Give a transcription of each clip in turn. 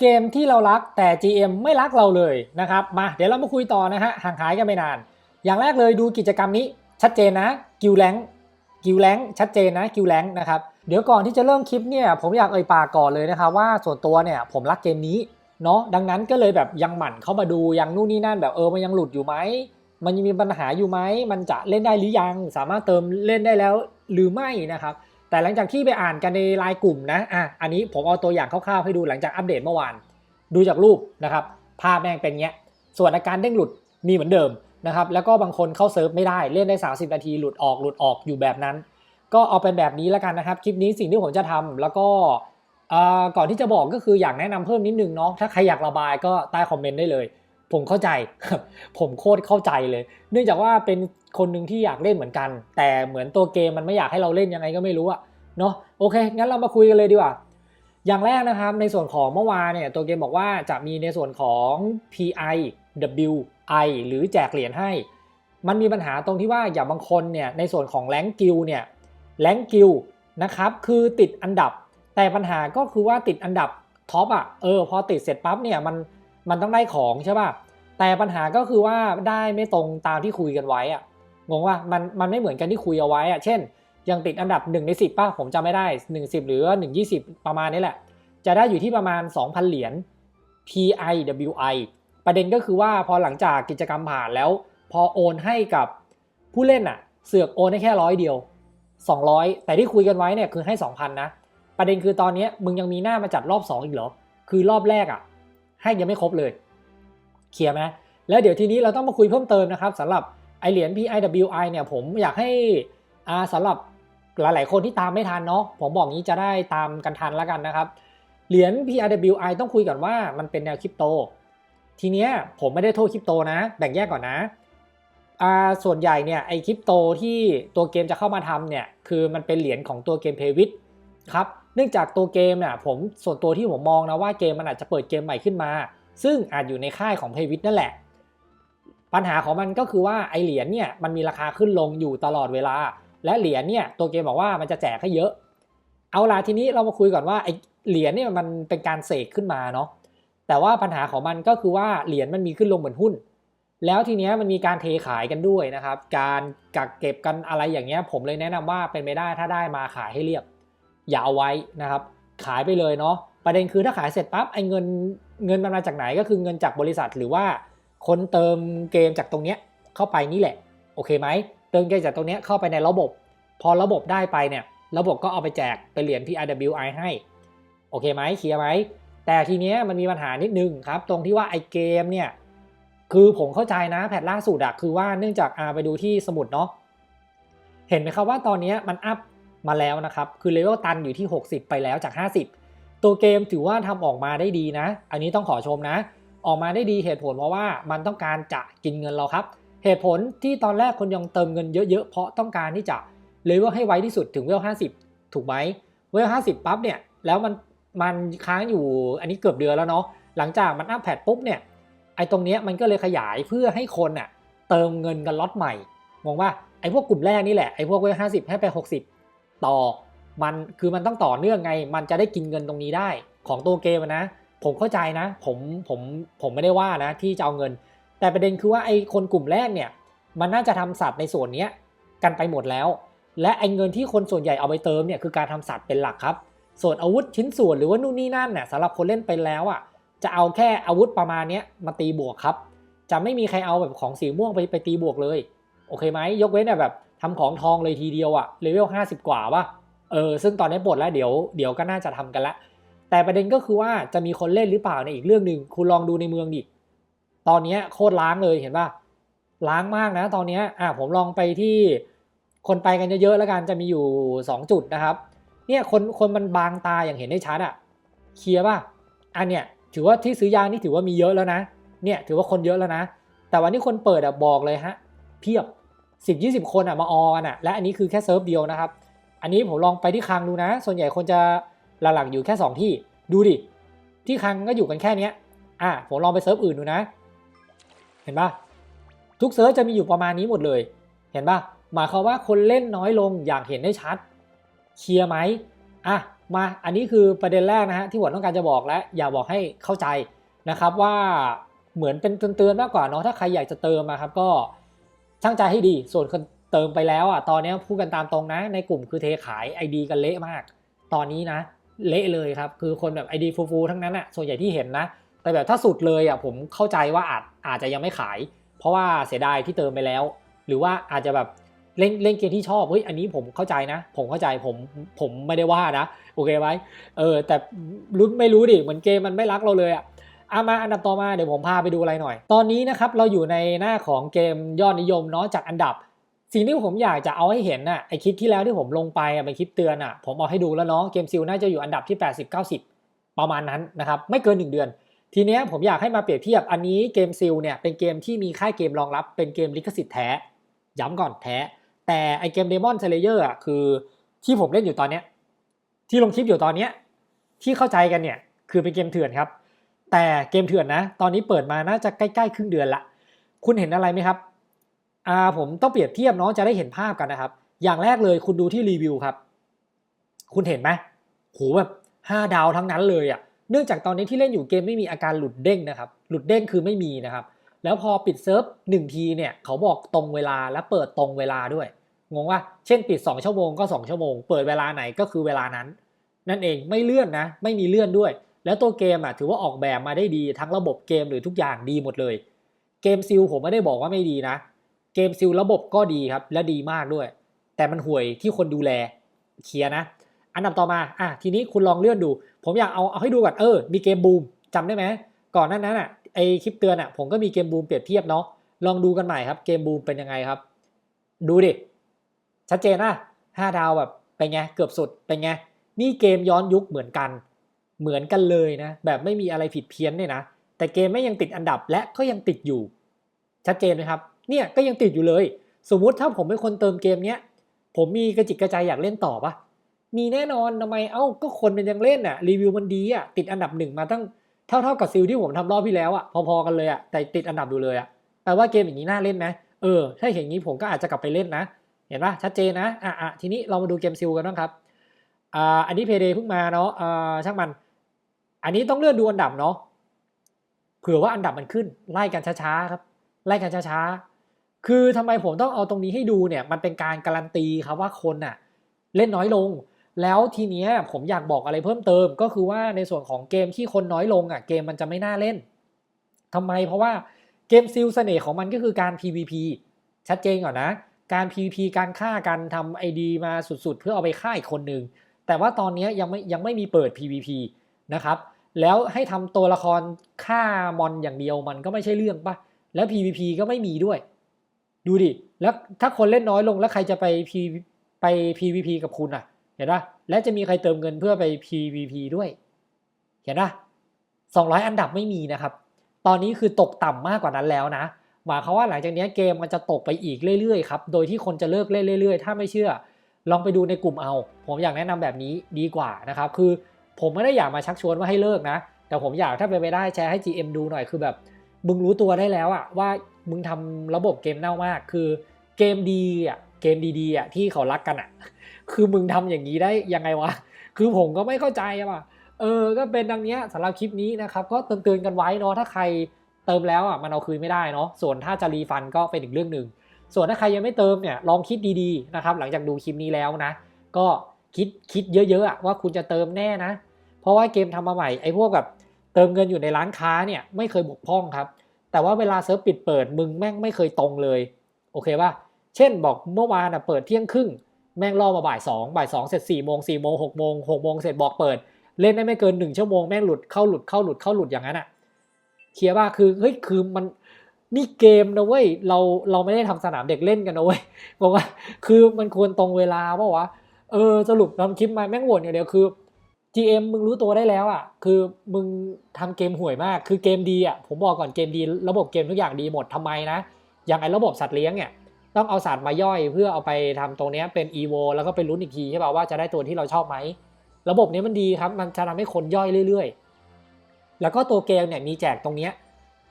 เกมที่เรารักแต่ GM ไม่รักเราเลยนะครับมาเดี๋ยวเรามาคุยต่อนะฮะห่างหายกันไม่นาน อย่างแรกเลยดูกิจกรรมนี้ชัดเจนนะกิวแรงกิวแรงชัดเจนนะกิวแรงนะครับเดี๋ยวก่อนที่จะเริ่มคลิปเนี่ยผมอยากเอ่ยปากก่อนเลยนะครับว่าส่วนตัวเนี่ยผมรักเกมนี้เนาะดังนั้นก็เลยแบบยังหมั่นเข้ามาดูยังนู่นนี่นั่นแบบเออมันยังหลุดอยู่ไหมมันยังมีปัญหาอยู่ไหมมันจะเล่นได้หรือยัง สามารถเติมเล่นได้แล้วหรือไม่นะครับ แต่หลังจากที่ไปอ่านกันในไลน์กลุ่มนะอะอันนี้ผมเอาตัวอย่างคร่าวๆให้ดูหลังจากอัปเดตเมื่อวาน ดูจากรูปนะครับ ภาพแม่งเป็นเงี้ย ส่วนอาการเด้งหลุดมีเหมือนเดิมนะครับ แล้วก็บางคนเข้าเซิร์ฟไม่ได้ เล่นได้ 30 นาทีหลุดออกหลุดออกอยู่แบบนั้น ก็เอาเป็นแบบนี้แล้วกันนะครับ คลิปนี้สิ่งที่ผมจะทำแล้วก็อ่าก่อนที่จะบอกก็คืออยากแนะนำเพิ่มนิดนึงเนาะ ถ้าใครอยากระบายก็ใต้คอมเมนต์ได้เลย ผมเข้าใจ ผมโคตรเข้าใจเลย เนื่องจากว่าเป็น คนหนึ่งที่อยากเล่นเหมือนกัน แต่เหมือนตัวเกมมันไม่อยากให้เราเล่นยังไงก็ไม่รู้อะเนาะโอเค งั้นเรามาคุยกันเลยดีกว่า อย่างแรกนะครับในส่วนของเมื่อวานเนี่ยตัวเกมบอกว่าจะมีในส่วนของ PI WI หรือแจกเหรียญให้ มันมีปัญหาตรงที่ว่าอย่างบางคนเนี่ยในส่วนของแรงกิลเนี่ยแรงกิลนะครับคือติดอันดับ แต่ปัญหาก็คือว่าติดอันดับท็อปอะเออพอติดเสร็จปั๊บเนี่ยมันมันต้องได้ของใช่ป่ะแต่ปัญหาก็คือว่าได้ไม่ตรงตามที่คุยกันไว้อะ งงว่ามันมันไม่เหมือนกันที่คุยเอาไว้อะเช่น ยังติดอันดับ 1 ใน 10ป่ะผมจำไม่ได้ 1 10 หรือ1 20 ประมาณนี้แหละ จะได้อยู่ที่ประมาณ 2,000 เหรียญ PIWI ประเด็นก็คือว่าพอหลังจากกิจกรรมผ่านแล้ว พอโอนให้กับผู้เล่นอะเสือกโอนได้แค่ร้อยเดียว 200 แต่ที่คุยกันไว้เนี่ยคือให้ 2,000 นะ ประเด็นคือตอนนี้มึงยังมีหน้ามาจัดรอบ 2 อีกเหรอ คือรอบแรกอะให้ยังไม่ครบเลย เคลียร์ไหมแล้วเดี๋ยวทีนี้เราต้องมาคุยเพิ่มเติมนะครับสำหรับ ไอเหรียญ PIWI เนี่ยผมอยากให้สำหรับหลาย ๆ คนที่ตามไม่ทันเนาะผมบอกงี้จะได้ตามกันทันแล้วกันนะครับ เหรียญ PRWI ต้องคุยก่อนว่ามันเป็นแนวคริปโต ทีเนี้ยผมไม่ได้โทษคริปโตนะ แบ่งแยกก่อนนะส่วนใหญ่เนี่ยไอคริปโตที่ตัวเกมจะเข้ามาทำเนี่ยคือมันเป็นเหรียญของตัวเกมเพวิทครับเนื่องจากตัวเกมเนี่ยผมส่วนตัวที่ผมมองนะว่าเกมมันอาจจะเปิดเกมใหม่ขึ้นมา ซึ่งอาจอยู่ในค่ายของเพวิทนั่นแหละ ปัญหาของมันก็คือว่าไอเหรียญเนี่ยมันมีราคาขึ้นลงอยู่ตลอดเวลา และเหรียญเนี่ยตัวเกมบอกว่ามันจะแจกให้เยอะ เอาล่ะทีนี้เรามาคุยก่อนว่าไอเหรียญเนี่ยมันเป็นการเสกขึ้นมาเนาะแต่ว่าปัญหาของมันก็คือว่าเหรียญมันมีขึ้นลงเหมือนหุ้น แล้วทีเนี้ยมันมีการเทขายกันด้วยนะครับ การกักเก็บกันอะไรอย่างเงี้ยผมเลยแนะนำว่าเป็นไม่ได้ถ้าได้มาขายให้เรียบ อย่าเอาไว้นะครับ ขายไปเลยเนาะประเด็นคือถ้าขายเสร็จปั๊บไอ้เงินเงินมันมาจากไหนก็คือเงินจากบริษัทหรือว่า คนเติมเกมจากตรงเนี้ยเข้าไปนี่แหละ โอเคไหมเติมเกมจากตรงเนี้ยเข้าไปในระบบ พอระบบได้ไปเนี่ยระบบก็เอาไปแจกเป็นเหรียญ PRWI ให้โอเคไหมเคลียร์ไหมแต่ทีเนี้ยมันมีปัญหานิดนึงครับ ตรงที่ว่าไอเกมเนี่ยคือผมเข้าใจนะแพทล่าสุดอะคือว่าเนื่องจากอาไปดูที่สมุดเนาะเห็นไหมครับว่าตอนเนี้ยมันอัพมาแล้วนะครับ คือเลเวลตันอยู่ที่ 60 ไปแล้วจาก 50 ตัวเกมถือว่าทำออกมาได้ดีนะ อันนี้ต้องขอชมนะ ออกมาได้ดีเหตุผลเพราะว่ามันต้องการจะกินเงินเราครับ เหตุผลที่ตอนแรกคนยังเติมเงินเยอะๆ เพราะต้องการที่จะเลเวลให้ไวที่สุดถึงเวล 50 ถูกไหมเวล 50 ปั๊บเนี่ยแล้วมันมันค้างอยู่อันนี้เกือบเดือนแล้วเนาะหลังจากมันอัพแพดปุ๊บเนี่ยไอ้ตรงเนี้ยมันก็เลยขยายเพื่อให้คนอะเติมเงินกันล็อตใหม่มองว่าไอ้พวกกลุ่มแรกนี่แหละไอ้พวกเวล 50 ให้ไป 60 ต่อมันคือมันต้องต่อเนื่องไง มันจะได้กินเงินตรงนี้ได้ของตัวเกมอะนะ ผมเข้าใจนะ ผมผมผมไม่ได้ว่านะที่จะเอาเงิน แต่ประเด็นคือว่าไอ้คนกลุ่มแรกเนี่ยมันน่าจะทำสัตว์ในส่วนเนี้ยกันไปหมดแล้ว และไอ้เงินที่คนส่วนใหญ่เอาไปเติมเนี่ยคือการทำสัตว์เป็นหลักครับ ส่วนอาวุธชิ้นส่วนหรือว่านู่นนี่นั่นเนี่ยสำหรับคนเล่นไปแล้วอะจะเอาแค่อาวุธประมาณเนี้ยมาตีบวกครับ จะไม่มีใครเอาแบบของสีม่วงไปไปตีบวกเลย โอเคไหมยกเว้นแบบทำของทองเลยทีเดียวอะเลเวล50 กว่าป่ะเออซึ่งตอนนี้ปลดแล้วเดี๋ยวเดี๋ยวก็น่าจะทำกันละ แต่ประเด็นก็คือว่าจะมีคนเล่นหรือเปล่าในอีกเรื่องหนึ่งคุณลองดูในเมืองดิตอนนี้โคตรล้างเลยเห็นป่ะล้างมากนะ ตอนนี้อะผมลองไปที่คนไปกันเยอะๆแล้วกันจะมีอยู่ 2 จุดนะครับ เนี่ยคนคนมันบางตาอย่างเห็นได้ชัดอะเคลียร์ป่ะอันเนี้ยถือว่าที่ซื้อยางนี่ถือว่ามีเยอะแล้วนะ เนี่ยถือว่าคนเยอะแล้วนะ แต่วันที่คนเปิดอะบอกเลยฮะเพียบ 10 20 คนอะมาออกันอะและอันนี้คือแค่เซิร์ฟเดียวนะครับ อันนี้ผมลองไปที่คลังดูนะ ส่วนใหญ่คนจะ หลักๆอยู่แค่ 2 ที่ดูดิ ที่คังก็อยู่กันแค่เนี้ยอะผมลองไปเซิร์ฟอื่นดูนะ เห็นปะทุกเซิร์ฟจะมีอยู่ประมาณนี้หมดเลย เห็นปะหมายความว่าคนเล่นน้อยลงอย่างเห็นได้ชัด เคลียร์ไหมอะมาอันนี้คือประเด็นแรกนะฮะที่ผมต้องการจะบอกและอยากบอกให้เข้าใจนะครับว่าเหมือนเป็นเตือนๆมากกว่าเนาะถ้าใครอยากจะเติมมาครับก็ช่างใจให้ดี ส่วนคนเติมไปแล้วอะตอนนี้พูดกันตามตรงนะ ในกลุ่มคือเทขาย ID กันเละมาก ตอนนี้นะ เละเลยครับ คือคนแบบ ID ฟูๆทั้งนั้นอะส่วนใหญ่ที่เห็นนะ แต่แบบถ้าสุดเลยอะผมเข้าใจว่าอาจอาจจะยังไม่ขาย เพราะว่าเสียดายที่เติมไปแล้ว หรือว่าอาจจะแบบเล่นเล่นเกมที่ชอบเฮ้ยอันนี้ผมเข้าใจนะ ผมเข้าใจผมผมไม่ได้ว่านะโอเคไหมเออแต่รู้ไม่รู้ดิเหมือนเกมมันไม่รักเราเลยอะอามาอันดับต่อมาเดี๋ยวผมพาไปดูอะไรหน่อย ตอนนี้นะครับเราอยู่ในหน้าของเกมยอดนิยมเนาะจัดอันดับ สิ่งที่ผมอยากจะเอาให้เห็นน่ะไอคลิปที่แล้วที่ผมลงไปเป็นคลิปเตือนอะผมเอาให้ดูแล้วเนาะเกมซิลน่าจะอยู่อันดับที่ 80 90 ประมาณนั้นนะครับไม่เกิน 1 เดือน ทีเนี้ยผมอยากให้มาเปรียบเทียบอันนี้เกมซิลเนี่ยเป็นเกมที่มีค่ายเกมรองรับเป็นเกมลิขสิทธิ์แท้ ย้ำก่อนแท้ แต่ไอเกม Demon Slayer อะคือที่ผมเล่นอยู่ตอนเนี้ยที่ลงคลิปอยู่ตอนเนี้ยที่เข้าใจกันเนี่ยคือเป็นเกมเถื่อนครับแต่เกมเถื่อนนะ ตอนนี้เปิดมาน่าจะใกล้ๆครึ่งเดือนละ คุณเห็นอะไรไหมครับ อ่าผมต้องเปรียบเทียบเนาะจะได้เห็นภาพกันนะครับ อย่างแรกเลยคุณดูที่รีวิวครับ คุณเห็นไหมโหแบบ5ดาวทั้งนั้นเลยอะ่ะเนื่องจากตอนนี้ที่เล่นอยู่เกมไม่มีอาการหลุดเด้งนะครับ หลุดเด้งคือไม่มีนะครับ แล้วพอปิดเซิร์ฟหนึ่งทีเนี่ยเขาบอกตรงเวลาและเปิดตรงเวลาด้วย งงว่าเช่นปิด 2 ชั่วโมงก็ 2 ชั่วโมง เปิดเวลาไหนก็คือเวลานั้น นั่นเองไม่เลื่อนนะ ไม่มีเลื่อนด้วย แล้วตัวเกมอะถือว่าออกแบบมาได้ดีทั้งระบบเกมหรือทุกอย่างดีหมดเลย เกมซิลผมไม่ได้บอกว่าไม่ดีนะ เกมซิลระบบก็ดีครับ และดีมากด้วย แต่มันห่วยที่คนดูแลเคลียนะ อันดับต่อมาอะทีนี้คุณลองเลื่อนดู ผมอยากเอาเอาให้ดูก่อนเออ มีเกมบูมจำได้ไหมก่อนหน้านั้นอะไอคลิปเตือนอะผมก็มีเกมบูมเปรียบเทียบเนาะลองดูกันใหม่ครับ เกมบูมเป็นยังไงครับ ดูดิ ชัดเจนนะห้าดาวแบบเป็นไงเกือบสุดเป็นไงนี่เกมย้อนยุคเหมือนกัน เหมือนกันเลยนะ แบบไม่มีอะไรผิดเพี้ยนเนี่ยนะแต่เกมไม่ยังติดอันดับและก็ยังติดอยู่ ชัดเจนไหมครับ เนี่ยก็ยังติดอยู่เลย สมมุติถ้าผมเป็นคนเติมเกมเนี้ยผมมีกระจิกกระใจอยากเล่นต่อปะมีแน่นอนทำไมเอ้าก็คนมันยังเล่นอะรีวิวมันดีอะติดอันดับหนึ่งมาตั้งเท่าเท่ากับซิลที่ผมทำรอบที่แล้วอะพอๆกันเลยอะแต่ติดอันดับอยู่เลยอะแปลว่าเกมอย่างนี้น่าเล่นไหมเออถ้าอย่างนี้ผมก็อาจจะกลับไปเล่นนะ เห็นปะชัดเจนนะอะอะทีนี้เรามาดูเกมซิลกันบ้างครับอ่าอันนี้เพเดเพิ่งมาเนาะอ่าช่างมัน อันนี้ต้องเลื่อนดูอันดับเนาะเผื่อว่าอันดับมันขึ้นไล่กันช้าๆครับ ไล่กันช้าๆ คือทำไมผมต้องเอาตรงนี้ให้ดูเนี่ยมันเป็นการการันตีครับว่าคนน่ะเล่นน้อยลง แล้วทีเนี้ยผมอยากบอกอะไรเพิ่มเติม ก็คือว่าในส่วนของเกมที่คนน้อยลงอะเกมมันจะไม่น่าเล่นทำไมเพราะว่าเกมซิลเสน่ห์ของมันก็คือการ PVP ชัดเจนก่อนนะ การ PVP การฆ่ากันทำไอดีมาสุดๆ เพื่อเอาไปฆ่าอีกคนหนึ่งแต่ว่าตอนนี้ยังไม่ยังไม่มีเปิด PVP นะครับแล้วให้ทำตัวละครฆ่ามอนอย่างเดียวมันก็ไม่ใช่เรื่องปะแล้ว PVP ก็ไม่มีด้วย ดูดิ แล้วถ้าคนเล่นน้อยลงแล้วใครจะไป P ไป PVP กับคุณอะ เห็นปะและจะมีใครเติมเงินเพื่อไป PVP ด้วย เห็นปะ200 อันดับไม่มีนะครับ ตอนนี้คือตกต่ำมากกว่านั้นแล้วนะ หมายความว่าหลังจากนี้เกมมันจะตกไปอีกเรื่อยๆครับ โดยที่คนจะเลิกเล่นเรื่อยๆ ถ้าไม่เชื่อ ลองไปดูในกลุ่มเอา ผมอยากแนะนำแบบนี้ดีกว่านะครับ คือผมไม่ได้อยากมาชักชวนว่าให้เลิกนะ แต่ผมอยากถ้าเป็นไปได้แชร์ให้ GM ดูหน่อย คือแบบ มึงรู้ตัวได้แล้วอะว่ามึงทำระบบเกมเน่ามาก คือเกมดีอะเกมดีๆอะที่เขารักกันอะคือมึงทำอย่างนี้ได้ยังไงวะ คือผมก็ไม่เข้าใจอะว่ะเออ ก็เป็นดังเนี้ยสำหรับคลิปนี้นะครับ ก็เตือนๆกันไว้เนาะถ้าใครเติมแล้วอะมันเอาคืนไม่ได้เนาะส่วนถ้าจะรีฟันก็เป็นอีกเรื่องหนึ่งส่วนถ้าใครยังไม่เติมเนี่ยลองคิดดีๆนะครับ หลังจากดูคลิปนี้แล้วนะ ก็คิดคิดเยอะๆอะว่าคุณจะเติมแน่นะ เพราะว่าเกมทำมาใหม่ไอ้พวกแบบ เติมเงินอยู่ในร้านค้าเนี่ยไม่เคยบกพร่องครับ แต่ว่าเวลาเซิร์ฟปิดเปิดมึงแม่งไม่เคยตรงเลย โอเคป่ะ เช่นบอกเมื่อวานอะเปิดเที่ยงครึ่ง แม่งรอมาบ่ายสองบ่ายสองเสร็จสี่โมงสี่โมงหกโมงหกโมงเสร็จบอกเปิด เล่นได้ไม่เกินหนึ่งชั่วโมงแม่งหลุดเข้าหลุดเข้าหลุดเข้าหลุดอย่างนั้นอะเคลียร์ว่าคือเฮ้ยคือมันนี่เกมนะเว้ยเราเราไม่ได้ทำสนามเด็กเล่นกันนะเว้ยบอกว่าคือมันควรตรงเวลาเปล่าวะเออสรุปทำคลิปมาแม่งวนอย่างเดียวคือ GM มึงรู้ตัวได้แล้วอะ คือมึงทำเกมห่วยมาก คือเกมดีอะ ผมบอกก่อนเกมดี ระบบเกมทุกอย่างดีหมดทำไมนะ อย่างไอ้ระบบสัตว์เลี้ยงเนี่ยต้องเอาสัตว์มาย่อยเพื่อเอาไปทำตรงนี้เป็น EVO แล้วก็ไปลุ้นอีกทีใช่ป่ะว่าจะได้ตัวที่เราชอบไหม ระบบนี้มันดีครับ มันจะทำให้คนย่อยเรื่อย ๆ แล้วก็ตัวเกมเนี่ยมีแจกตรงเนี้ย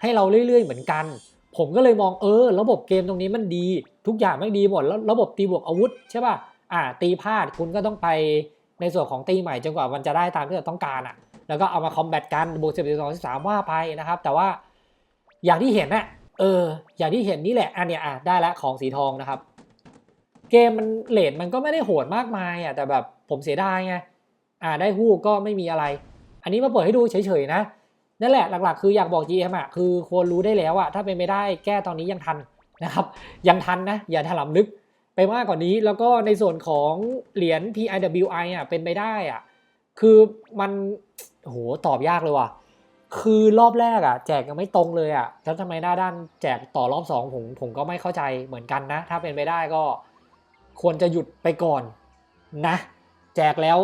ให้เราเรื่อย ๆ เหมือนกัน ผมก็เลยมองเออ ระบบเกมตรงนี้มันดี ทุกอย่างไม่ดีหมด แล้วระบบตีบวกอาวุธใช่ป่ะ อ่า ตีพลาดคุณก็ต้องไป ในส่วนของตีใหม่จนกว่ามันจะได้ตามที่เราต้องการอะ แล้วก็เอามาคอมแบทกันบวกสิบสองสิบสามว่าไปนะครับ แต่ว่าอย่างที่เห็นน่ะเออ อย่างที่เห็นนี่แหละ อันเนี้ยอะได้ละของสีทองนะครับ เกมมันเลทมันก็ไม่ได้โหดมากมายอะแต่แบบผมเสียดายไงอ่าได้ฮูกก็ไม่มีอะไร อันนี้มาเปิดให้ดูเฉยๆนะนั่นแหละหลักๆ คืออยากบอก GM อะคือควรรู้ได้แล้วอะถ้าเป็นไม่ได้แก้ตอนนี้ยังทันนะครับ ยังทันนะ อย่าถลำลึก ไปมากกว่านี้แล้วก็ในส่วนของเหรียญ PIWI อะเป็นไปได้อะคือมันโหตอบยากเลยว่ะ คือรอบแรกอะ แจกยังไม่ตรงเลยอะแล้วทำไมหน้าด้านแจกต่อรอบสองผมผมก็ไม่เข้าใจเหมือนกันนะ ถ้าเป็นไปได้ก็ควรจะหยุดไปก่อนนะ แจกแล้ว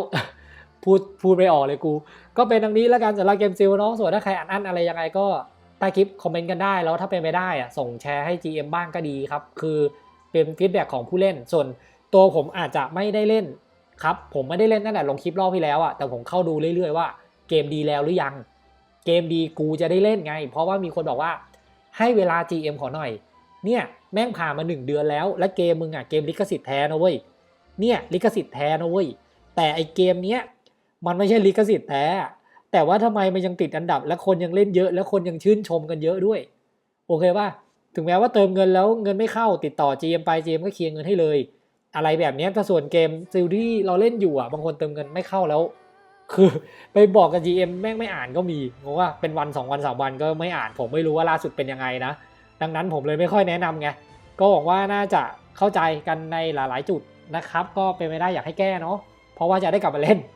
พูดพูดไม่ออกเลยกู ก็เป็นดังนี้แล้วกันสำหรับเกมซิลเนาะส่วนถ้าใครอ่านอันอะไรยังไงก็ใต้คลิปคอมเมนต์กันได้ แล้วถ้าเป็นไปได้อะส่งแชร์ให้ GM บ้างก็ดีครับ คือ เป็นฟีดแบ็กของผู้เล่น ส่วนตัวผมอาจจะไม่ได้เล่นครับ ผมไม่ได้เล่นตั้งแต่ลงคลิปรอบที่แล้วอะแต่ผมเข้าดูเรื่อยๆว่าเกมดีแล้วหรือยัง เกมดีกูจะได้เล่นไง เพราะว่ามีคนบอกว่าให้เวลา GM ขอหน่อย เนี่ยแม่งผ่านมาหนึ่งเดือนแล้ว และเกมมึงอะเกมลิขสิทธิ์แท้นะเว้ย เนี่ยลิขสิทธิ์แท้นะเว้ย แต่ไอเกมเนี้ยมันไม่ใช่ลิขสิทธิ์แท้ แต่ว่าทำไมมันยังติดอันดับ และคนยังเล่นเยอะ และคนยังชื่นชมกันเยอะด้วย โอเคป่ะ ถึงแม้ว่าเติมเงินแล้วเงินไม่เข้าติดต่อ GM ไป GM ก็เคลียร์เงินให้เลย อะไรแบบนี้ยแต่ส่วนเกมซิลที่เราเล่นอยู่อะบางคนเติมเงินไม่เข้าแล้ว คือไปบอกกับ GM แม่งไม่อ่านก็มีเพราะว่าเป็นวันสองวันสามวันก็ไม่อ่าน ผมไม่รู้ว่าล่าสุดเป็นยังไงนะ ดังนั้นผมเลยไม่ค่อยแนะนำไงก็หวังว่าน่าจะเข้าใจกันในหลาย ๆ จุดนะครับ ก็เป็นไปได้อยากให้แก้เนาะเพราะว่าจะได้กลับมาเล่น